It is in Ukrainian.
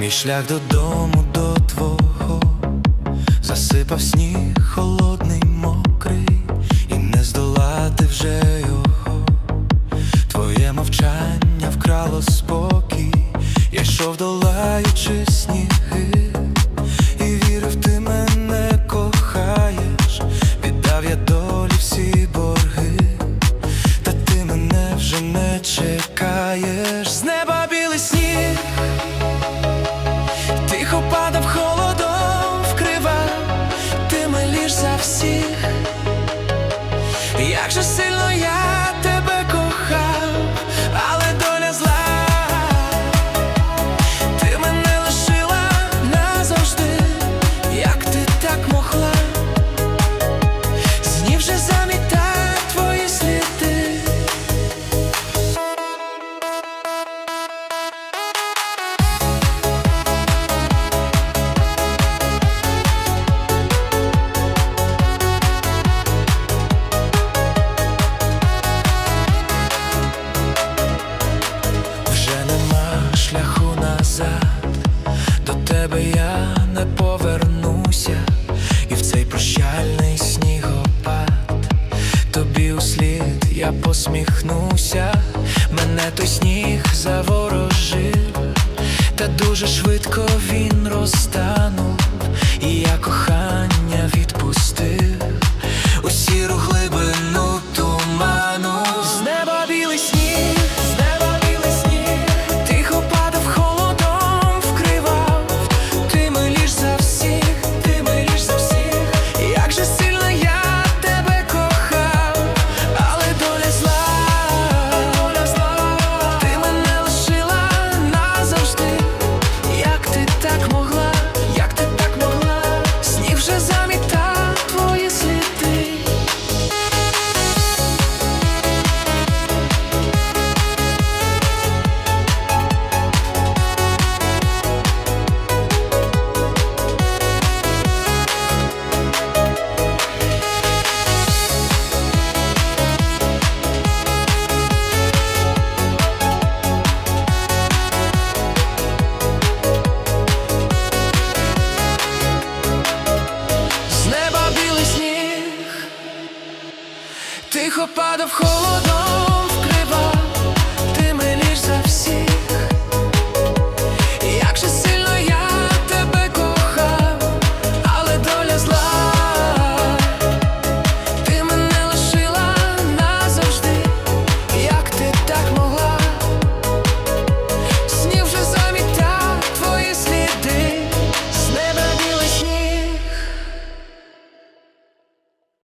Мій шлях додому до твого засипав сніг холодний, мокрий, і не здолати вже його. Твоє мовчання вкрало спокій, я йшов долаючи сніг. que je sais посміхнувся, мене той сніг заворожив, та дуже швидко він розтав. Тихо падав холодно